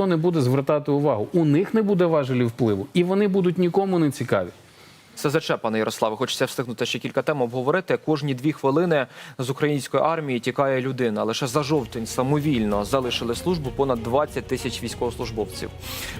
ніхто не буде звертати увагу. У них не буде важелів впливу, і вони будуть нікому не цікаві. СЗЧ, пане Ярославе, хочеться встигнути ще кілька тем обговорити. Кожні дві хвилини з української армії тікає людина. Лише за жовтень самовільно залишили службу понад 20 тисяч військовослужбовців.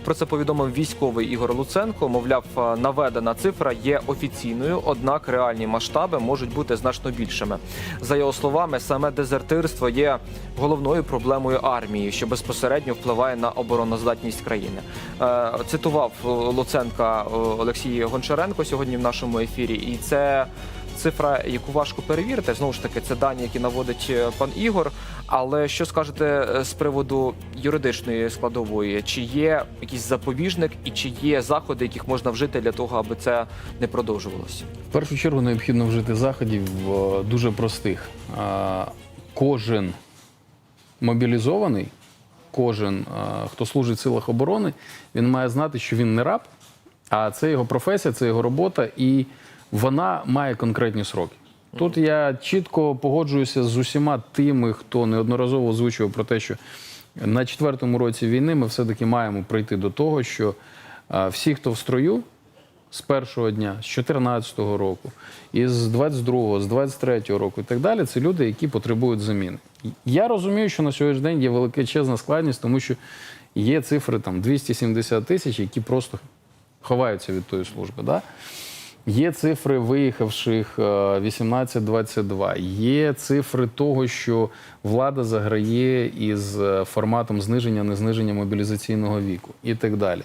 Про це повідомив військовий Ігор Луценко. Мовляв, наведена цифра є офіційною, однак реальні масштаби можуть бути значно більшими. За його словами, саме дезертирство є головною проблемою армії, що безпосередньо впливає на обороноздатність країни. Е, Цитував е, Луценка е, Олексій Гончаренко сьогодні в нашому ефірі, і це. Цифра, яку важко перевірити, знову ж таки, це дані, які наводить е, пан Ігор. Але що скажете е, з приводу юридичної складової? Чи є якийсь запобіжник і чи є заходи, яких можна вжити для того, аби це не продовжувалося? В першу чергу необхідно вжити заходів е, дуже простих. Кожен мобілізований, кожен, хто служить в силах оборони, він має знати, що він не раб, а це його професія, це його робота, і вона має конкретні сроки. Тут я чітко погоджуюся з усіма тими, хто неодноразово озвучував про те, що на четвертому році війни ми все-таки маємо прийти до того, що е, всі, хто в строю, з першого дня, з 14-го року, і з 22-го, з 23-го року і так далі, це люди, які потребують заміни. Я розумію, що на сьогоднішній день є величезна складність, тому що є цифри там 270 тисяч, які просто ховаються від тої служби. Да? Є цифри виїхавших е, 18-22. Є цифри того, що влада заграє із е, форматом зниження, незниження мобілізаційного віку і так далі.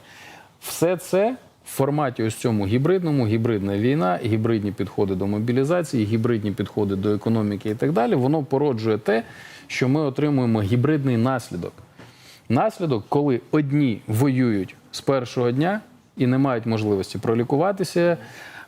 Все це в форматі ось цьому гібридному, гібридна війна, гібридні підходи до мобілізації, гібридні підходи до економіки і так далі, воно породжує те, що ми отримуємо гібридний наслідок. Наслідок, коли одні воюють з першого дня і не мають можливості пролікуватися,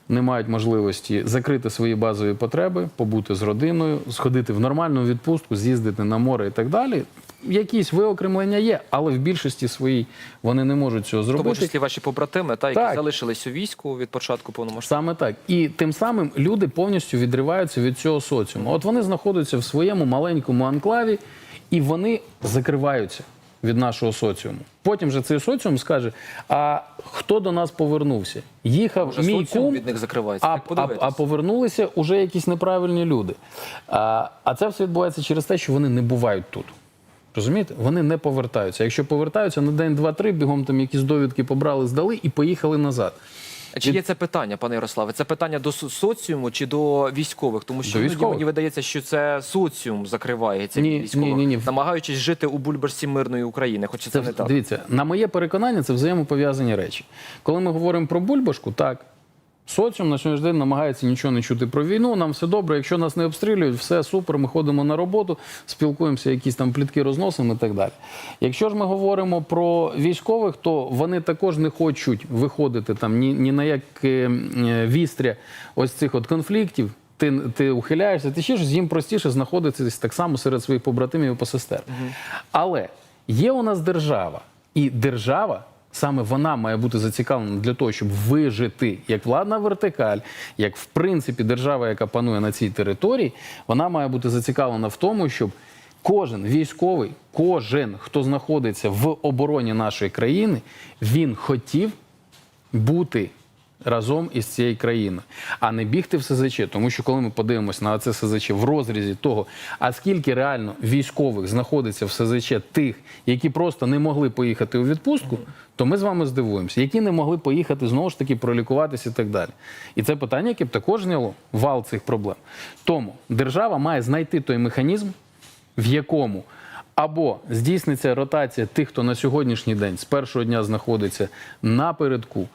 не мають можливості закрити свої базові потреби, побути з родиною, сходити в нормальну відпустку, з'їздити на море і так далі. Якісь виокремлення є, але в більшості своїй вони не можуть цього В тому зробити. числі ваші побратими, та які Так. залишились у війську від початку повномасштабного. Саме так. І тим самим люди повністю відриваються від цього соціуму. От вони знаходяться в своєму маленькому анклаві, і вони закриваються від нашого соціуму. Потім же цей соціум скаже: а хто до нас повернувся? Їхав Вже мій кум, від них закривається. а, а, а повернулися уже якісь неправильні люди. А, а це все відбувається через те, що вони не бувають тут. Розумієте? Вони не повертаються. Якщо повертаються на день, два-три, бігом там якісь довідки побрали, здали і поїхали назад. Чи є це питання, пане Ярославе? Це питання до соціуму чи до військових? Тому що іноді мені видається, що це соціум закривається Ні, військових, ні, ні, ні. намагаючись жити у бульбашці мирної України. Хоча це, Це не так. дивіться, на моє переконання, це взаємопов'язані речі. Коли ми говоримо про бульбашку, так. Соціум на сьогоднішній день намагається нічого не чути про війну. Нам все добре. Якщо нас не обстрілюють, все супер. Ми ходимо на роботу, спілкуємося, якісь там плітки розносимо і так далі. Якщо ж ми говоримо про військових, то вони також не хочуть виходити там ні, ні на яке е, вістря ось цих от конфліктів. Ти, ти ухиляєшся, ти ще щось їм простіше знаходитися так само серед своїх побратимів і посестер. Але є у нас держава, і держава. Саме вона має бути зацікавлена для того, щоб вижити як владна вертикаль, як в принципі держава, яка панує на цій території, вона має бути зацікавлена в тому, щоб кожен військовий, кожен, хто знаходиться в обороні нашої країни, він хотів бути разом із цією країною, а не бігти в СЗЧ. Тому що коли ми подивимося на це СЗЧ в розрізі того, а скільки реально військових знаходиться в СЗЧ тих, які просто не могли поїхати у відпустку, то ми з вами здивуємося, які не могли поїхати знову ж таки пролікуватися і так далі. І це питання, яке б також зняло вал цих проблем. Тому держава має знайти той механізм, в якому або здійсниться ротація тих, хто на сьогоднішній день з першого дня знаходиться напередку,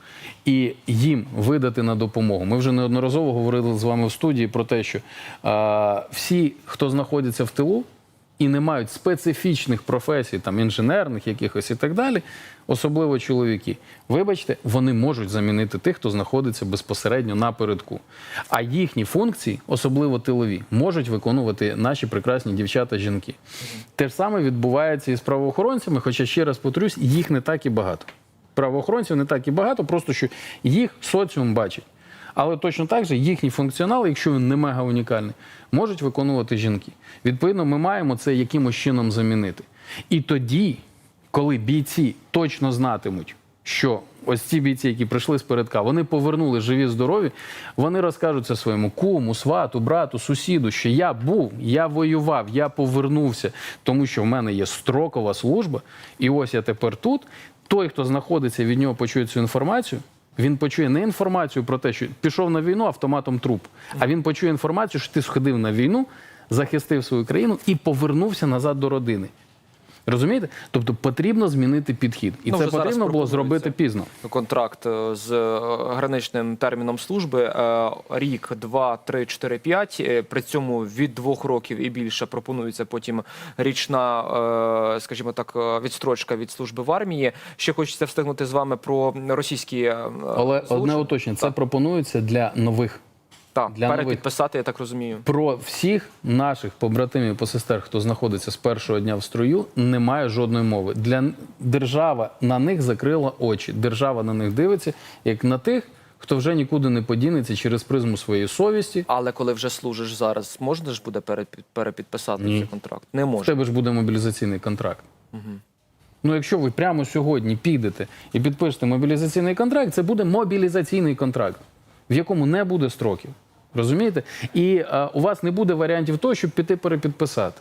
і їм видати на допомогу. Ми вже неодноразово говорили з вами в студії про те, що е, всі, хто знаходиться в тилу і не мають специфічних професій, там інженерних якихось і так далі, особливо чоловіки, вибачте, вони можуть замінити тих, хто знаходиться безпосередньо напередку. А їхні функції, особливо тилові, можуть виконувати наші прекрасні дівчата-жінки. Те ж саме відбувається і з правоохоронцями, хоча ще раз повторюсь, їх не так і багато. Правоохоронців не так і багато, просто що їх соціум бачить. Але точно так же їхній функціонал, якщо він не мега унікальний, можуть виконувати жінки. Відповідно, ми маємо це якимось чином замінити. І тоді, коли бійці точно знатимуть, що ось ці бійці, які прийшли з передка, вони повернули живі, здорові, вони розкажуть це своєму куму, свату, брату, сусіду, що я був, я воював, я повернувся, тому що в мене є строкова служба, і ось я тепер тут. Той, хто знаходиться від нього, почує цю інформацію. Він почує не інформацію про те, що пішов на війну автоматом труп, а він почує інформацію, що ти сходив на війну, захистив свою країну і повернувся назад до родини. Розумієте? Тобто потрібно змінити підхід, і Ну, це потрібно було зробити пізно. контракт е, з е, граничним терміном служби е, рік, два, три, чотири, п'ять. При цьому від двох років і більше пропонується потім річна, скажімо так, відстрочка від служби в армії. Ще хочеться встигнути з вами про російські Але одне злочини. уточнення: це пропонується для нових. Так, для перепідписати, я так розумію. Про всіх наших побратимів посестер, хто знаходиться з першого дня в строю, немає жодної мови. Для держава на них закрила очі. Держава на них дивиться як на тих, хто вже нікуди не подінеться через призму своєї совісті. Але коли вже служиш зараз, можна ж буде перепід- перепідписати Ні. цей контракт? Не В може. тебе ж буде мобілізаційний контракт. Ну, якщо ви прямо сьогодні підете і підпишете мобілізаційний контракт, це буде мобілізаційний контракт, в якому не буде строків. Розумієте? І е, у вас не буде варіантів того, щоб піти перепідписати.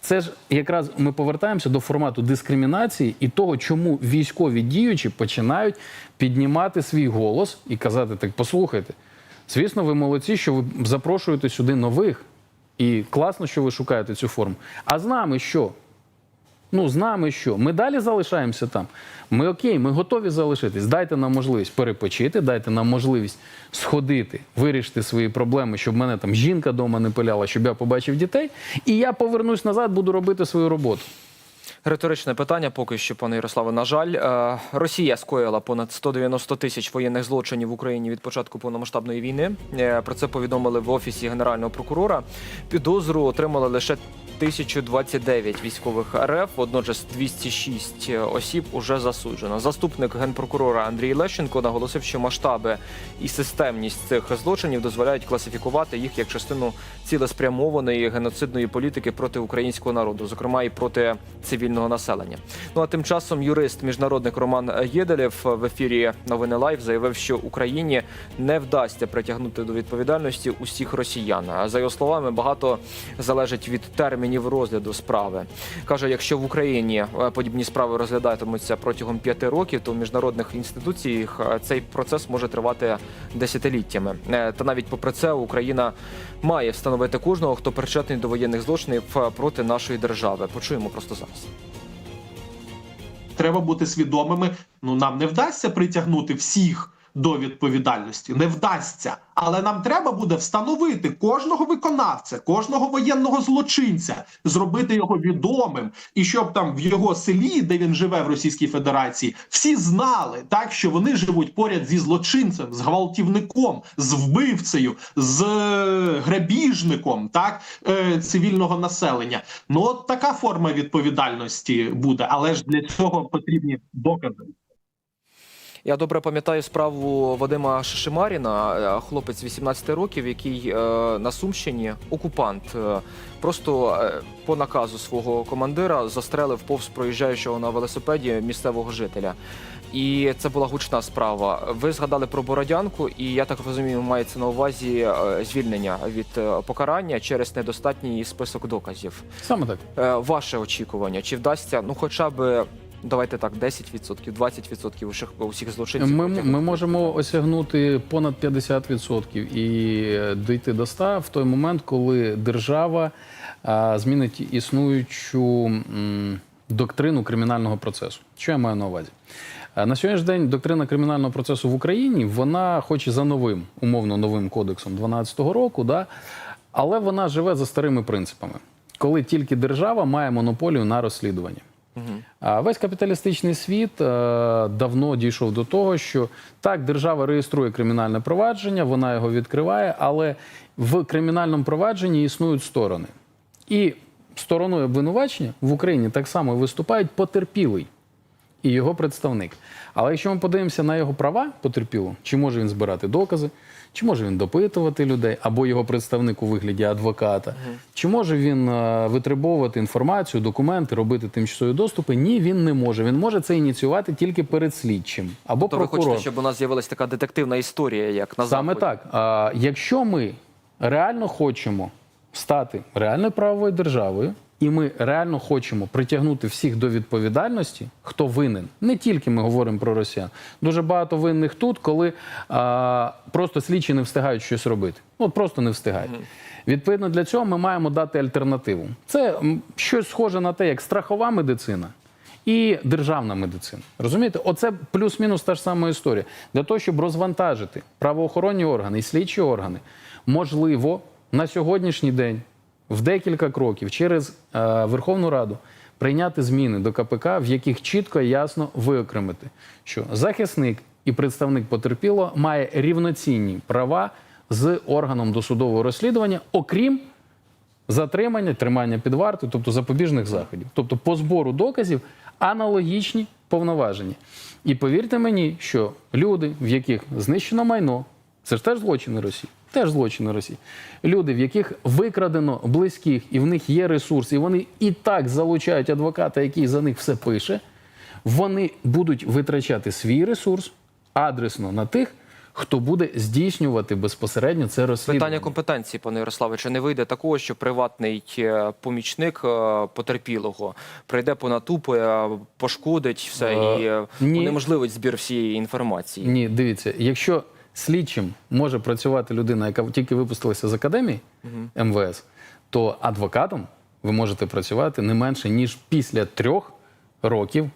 Це ж якраз ми повертаємося до формату дискримінації і того, чому військові діючі починають піднімати свій голос і казати: так, послухайте, звісно, ви молодці, що ви запрошуєте сюди нових. І класно, що ви шукаєте цю форму. А з нами що? Ну, з нами що? Ми далі залишаємося там. Ми окей, ми готові залишитись. Дайте нам можливість перепочити, дайте нам можливість сходити, вирішити свої проблеми, щоб мене там жінка вдома не пиляла, щоб я побачив дітей. І я повернусь назад, буду робити свою роботу. Риторичне питання поки що, пане Ярославе. На жаль, Е, Росія скоїла понад 190 тисяч воєнних злочинів в Україні від початку повномасштабної війни. Е, Про це повідомили в офісі генерального прокурора. Підозру отримали лише 1029 військових РФ. Водночас 206 осіб уже засуджено. Заступник генпрокурора Андрій Лещенко наголосив, що масштаби і системність цих злочинів дозволяють класифікувати їх як частину цілеспрямованої геноцидної політики проти українського народу, зокрема і проти цивільного населення. Ну а тим часом юрист міжнародник Роман Єделєв в ефірі Новини Лайв заявив, що Україні не вдасться притягнути до відповідальності усіх росіян. За його словами, багато залежить від термінів розгляду справи. каже, якщо в Україні е, подібні справи розглядатимуться протягом п'яти років, то в міжнародних інституціях е, цей процес може тривати десятиліттями. Е, Та навіть попри це Україна має встановити кожного, хто причетний до воєнних злочинів проти нашої держави. Почуємо просто зараз. Треба бути свідомими. Ну нам не вдасться притягнути всіх до відповідальності, не вдасться. Але нам треба буде встановити кожного виконавця, кожного воєнного злочинця, зробити його відомим, і щоб там в його селі, де він живе в Російській Федерації, всі знали так, що вони живуть поряд зі злочинцем, з гвалтівником, з вбивцею, з е, грабіжником, так е, цивільного населення. Ну от така форма відповідальності буде, але ж для цього потрібні докази. Я добре пам'ятаю справу Вадима Шишимаріна, е, хлопець 18 років, який е, на Сумщині окупант е, просто по наказу свого командира застрелив повз проїжджаючого на велосипеді місцевого жителя. І це була гучна справа. Ви згадали про Бородянку, і я так розумію, мається на увазі звільнення від покарання через недостатній список доказів. Саме так. Ваше очікування, чи вдасться, ну хоча б давайте так, 10%, 20% усіх, усіх злочинців? Ми, ми можемо осягнути понад 50% і е, дійти до 100% в той момент, коли держава а, змінить існуючу м, доктрину кримінального процесу. Що я маю на увазі? Е, На сьогоднішній день доктрина кримінального процесу в Україні, вона, хоч і за новим, умовно новим кодексом 2012 року, да, але вона живе за старими принципами, коли тільки держава має монополію на розслідування. А весь капіталістичний світ е, давно дійшов до того, що так, держава реєструє кримінальне провадження, вона його відкриває, але в кримінальному провадженні існують сторони. І стороною обвинувачення в Україні так само виступають потерпілий. І його представник. Але якщо ми подивимося на його права потерпілого, чи може він збирати докази, чи може він допитувати людей, або його представник у вигляді адвоката, чи може він е, витребовувати інформацію, документи, робити тимчасові доступи? Ні, він не може. Він може це ініціювати тільки перед слідчим або То ви хочете, щоб у нас з'явилася така детективна історія, як на Саме Заході? так. А, якщо ми реально хочемо стати реальною правовою державою, і ми реально хочемо притягнути всіх до відповідальності, хто винен. Не тільки ми говоримо про росіян. Дуже багато винних тут, коли а, просто слідчі не встигають щось робити. Ну, От просто не встигають. Відповідно для цього ми маємо дати альтернативу. Це щось схоже на те, як страхова медицина і державна медицина. Розумієте, оце плюс-мінус та ж сама історія. Для того, щоб розвантажити правоохоронні органи і слідчі органи, можливо, на сьогоднішній день в декілька кроків через е, Верховну Раду прийняти зміни до КПК, в яких чітко і ясно виокремити, що захисник і представник потерпілого має рівноцінні права з органом досудового розслідування, окрім затримання, тримання під вартою, тобто запобіжних заходів. Тобто по збору доказів аналогічні повноваження. І повірте мені, що люди, в яких знищено майно, це ж теж злочини Росії. Теж злочини Росії. Люди, в яких викрадено близьких, і в них є ресурс, і вони і так залучають адвоката, який за них все пише, вони будуть витрачати свій ресурс адресно на тих, хто буде здійснювати безпосередньо це розслідування. Питання компетенції, пане Ярославе, чи не вийде такого, що приватний е, помічник е, потерпілого прийде по натупи, е, пошкодить все і унеможливить збір всієї інформації? Ні, дивіться, якщо слідчим може працювати людина, яка тільки випустилася з академії МВС, то адвокатом ви можете працювати не менше ніж після трьох років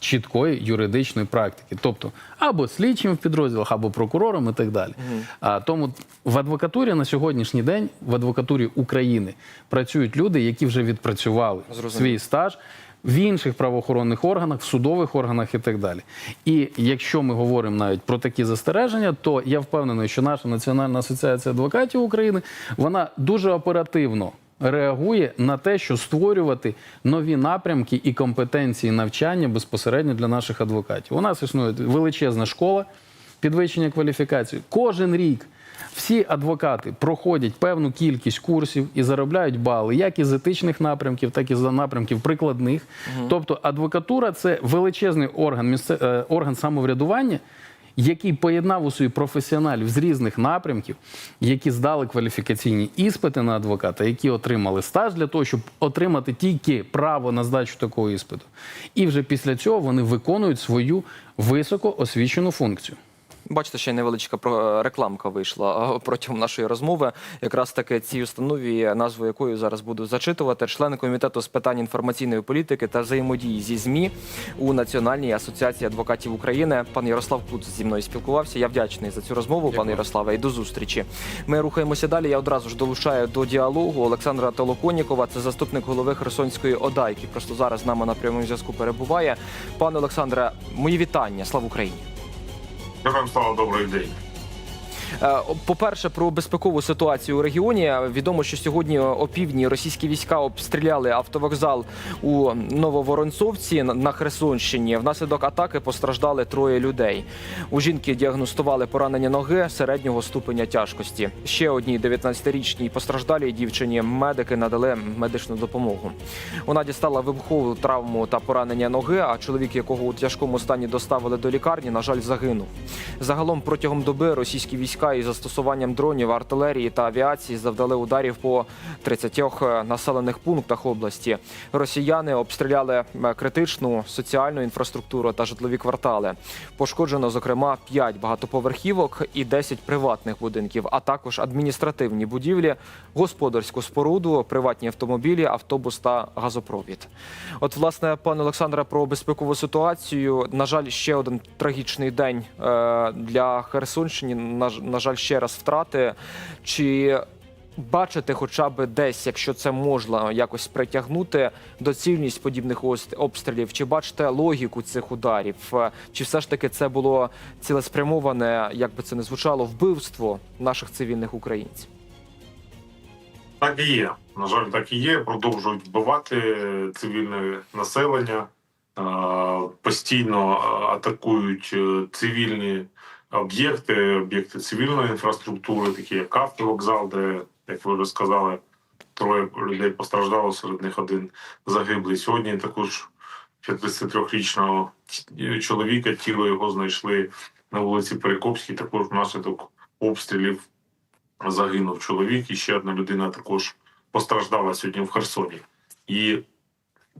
чіткої юридичної практики, тобто або слідчим в підрозділах, або прокурором і так далі. А тому в адвокатурі на сьогоднішній день, в адвокатурі України працюють люди, які вже відпрацювали Зрозуміло. свій стаж в інших правоохоронних органах, в судових органах і так далі. І якщо ми говоримо навіть про такі застереження, то я впевнений, що наша Національна асоціація адвокатів України вона дуже оперативно. Реагує на те, що створювати нові напрямки і компетенції навчання безпосередньо для наших адвокатів. У нас існує величезна школа підвищення кваліфікації. Кожен рік всі адвокати проходять певну кількість курсів і заробляють бали, як із етичних напрямків, так і з напрямків прикладних. Тобто, адвокатура це величезний орган, місце, е, орган самоврядування. Який поєднав у собі професіоналів з різних напрямків, які здали кваліфікаційні іспити на адвоката, які отримали стаж для того, щоб отримати тільки право на здачу такого іспиту. І вже після цього вони виконують свою високо освічену функцію. Бачите, ще невеличка про- рекламка вийшла е, протягом нашої розмови. Якраз таки цій установі, назву якої зараз буду зачитувати, член комітету з питань інформаційної політики та взаємодії зі ЗМІ у Національній асоціації адвокатів України. Пан Ярослав Куц зі мною спілкувався. Я вдячний за цю розмову, пане Ярославе, і до зустрічі. Ми рухаємося далі. Я одразу ж долучаю до діалогу Олександра Толоконікова, це заступник голови Херсонської ОДА, який просто зараз з нами на прямому зв'язку перебуває. Пане Олександре, мої вітання. Слава Україні! Героям слава добрий день. Е, По-перше, про безпекову ситуацію у регіоні. Відомо, що сьогодні о російські війська обстріляли автовокзал у Нововоронцовці на Херсонщині. Внаслідок атаки постраждали троє людей. У жінки діагностували поранення ноги середнього ступеня тяжкості. Ще одній 19-річній постраждалій дівчині медики надали медичну допомогу. Вона дістала вибухову травму та поранення ноги. А чоловік, якого у тяжкому стані доставили до лікарні, на жаль, загинув. Загалом протягом доби російські війська із застосуванням дронів, артилерії та авіації завдали ударів по 30 населених пунктах області. Росіяни обстріляли е, критичну соціальну інфраструктуру та житлові квартали. Пошкоджено, зокрема, 5 багатоповерхівок і 10 приватних будинків, а також адміністративні будівлі, господарську споруду, приватні автомобілі, автобус та газопровід. От, власне, пане Олександре, про безпекову ситуацію. На жаль, ще один трагічний день е, для Херсонщини. На, жаль, ще раз втрати. Чи бачите, хоча б десь, якщо це можна якось притягнути доцільність подібних обстрілів? Чи бачите логіку цих ударів? Чи все ж таки це було цілеспрямоване, як би це не звучало, вбивство наших цивільних українців? Так і є. На жаль, так і є. Продовжують вбивати цивільне населення. постійно атакують е, цивільні об'єкти, об'єкти цивільної інфраструктури, такі як автовокзал, де, як ви вже сказали, троє людей постраждало, серед них один загиблий. Сьогодні також 53-річного чоловіка, тіло його знайшли на вулиці Перекопській, також внаслідок обстрілів загинув чоловік, і ще одна людина також постраждала сьогодні в Херсоні. І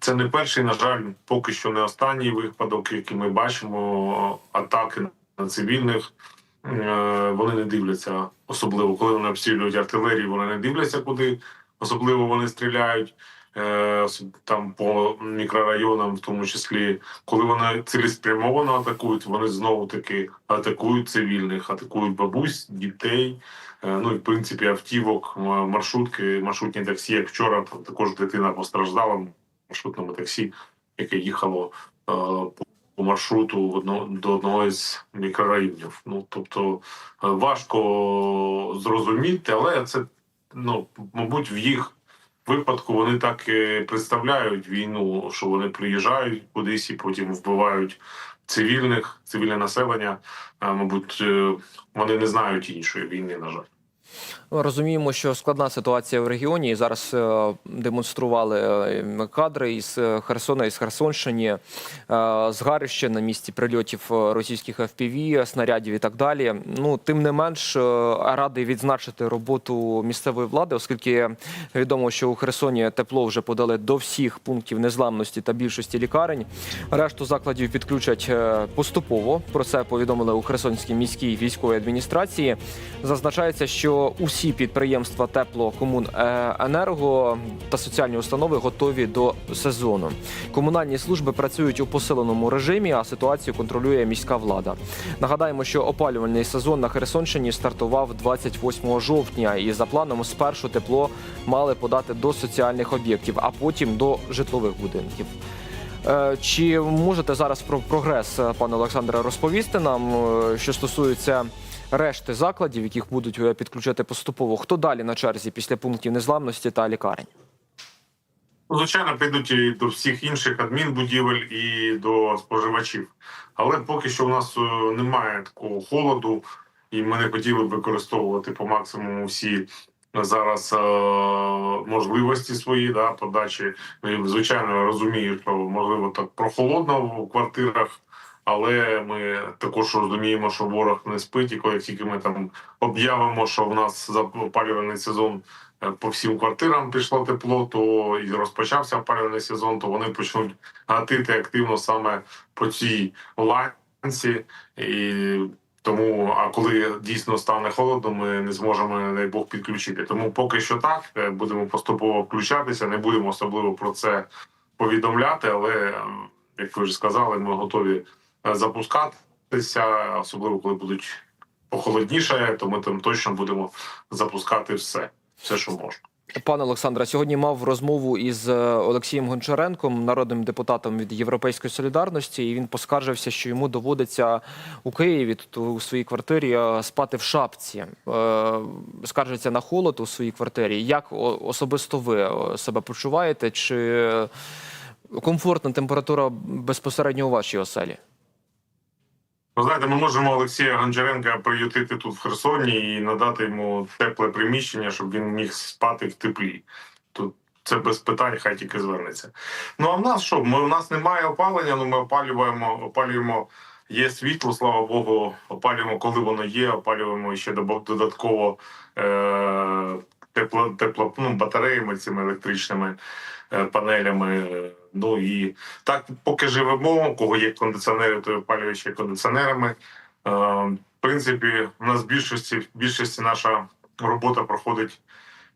це не перший, на жаль, поки що не останній випадок, який ми бачимо. Атаки на цивільних. Е, Вони не дивляться, особливо коли вони обстрілюють артилерію, вони не дивляться, куди особливо вони стріляють. Е, Там по мікрорайонам, в тому числі, коли вони цілеспрямовано атакують, вони знову таки атакують цивільних, атакують бабусь, дітей. Е, Ну і в принципі автівок, маршрутки, маршрутні таксі. Як вчора також дитина постраждала в маршрутному таксі, яке їхало по- по маршруту до одного із мікрорайонів. Ну тобто е, важко зрозуміти, але це ну мабуть в їх випадку вони так і представляють війну, що вони приїжджають кудись і потім вбивають цивільних, цивільне населення. Мабуть, е, вони не знають іншої війни, на жаль. Розуміємо, що складна ситуація в регіоні. Зараз е, демонстрували е, кадри із е, Херсона, із Херсонщини, згарище на місці прильотів російських FPV, снарядів і так далі. Ну тим не менш, радий відзначити роботу місцевої влади, оскільки відомо, що у Херсоні тепло вже подали до всіх пунктів незламності та більшості лікарень. Решту закладів підключать поступово. Про це повідомили у Херсонській міській військовій адміністрації. Зазначається, що усі підприємства теплокомуненерго та соціальні установи готові до сезону. Комунальні служби працюють у посиленому режимі, а ситуацію контролює міська влада. Нагадаємо, що опалювальний сезон на Херсонщині стартував 28 жовтня, і за планом спершу тепло мали подати до соціальних об'єктів, а потім до житлових будинків. Е, Чи можете зараз про прогрес, е, пане Олександре, розповісти нам, е, що стосується решти закладів, яких будуть е, підключати поступово? Хто далі на черзі після пунктів незламності та лікарень? Ну, Звичайно, підуть і до всіх інших адмінбудівель і до споживачів. Але поки що в нас е, немає такого холоду, і ми не хотіли використовувати по максимуму всі зараз е, можливості свої да, подачі. Ну, Звичайно, розумію, що можливо так прохолодно в квартирах. Але ми також розуміємо, що ворог не спить, і коли тільки ми там об'явимо, що в нас запалювальний сезон е, по всім квартирам пішло тепло, то і розпочався опалювальний сезон, то вони почнуть гатити активно саме по цій ланці. І тому, а коли дійсно стане холодно, ми не зможемо, не Бог, підключити. Тому поки що так, е, будемо поступово включатися, не будемо особливо про це повідомляти, але е, як ви вже сказали, ми готові запускатися, особливо коли будуть похолодніше, то ми там точно будемо запускати все, все, що можна. Пане Олександре, сьогодні мав розмову із е, Олексієм Гончаренком, народним депутатом від Європейської солідарності, і він поскаржився, що йому доводиться у Києві тут у своїй квартирі е, спати в шапці. Е, Скаржиться на холод у своїй квартирі. Як особисто ви е, себе почуваєте? Чи комфортна температура безпосередньо у вашій оселі? Ви знаєте, ми можемо Олексія Гончаренка приютити тут в Херсоні і надати йому тепле приміщення, щоб він міг спати в теплі. Тут це без питань, хай тільки звернеться. Ну а в нас що? Ми у нас немає опалення, ну ми опалюємо, опалюємо. Є світло, слава Богу, опалюємо, коли воно є, опалюємо ще додатково е- тепло, тепло, ну, батареями цими електричними е, панелями. Ну і так, поки живемо, у кого є кондиціонери, то опалює ще кондиціонерами. Е, в принципі, у нас в більшості, в більшості наша робота проходить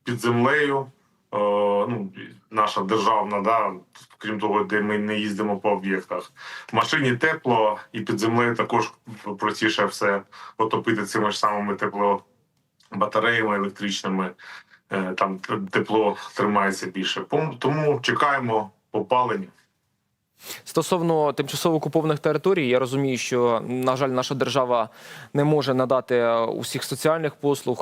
під землею. Е, ну, наша державна, да, крім того, де ми не їздимо по об'єктах. В машині тепло, і під землею також простіше все отопити цими ж самими теплобатареями електричними. Е, Там тепло тримається більше. Тому чекаємо опалення. Стосовно тимчасово окупованих територій, я розумію, що на жаль, наша держава не може надати е, усіх соціальних послуг,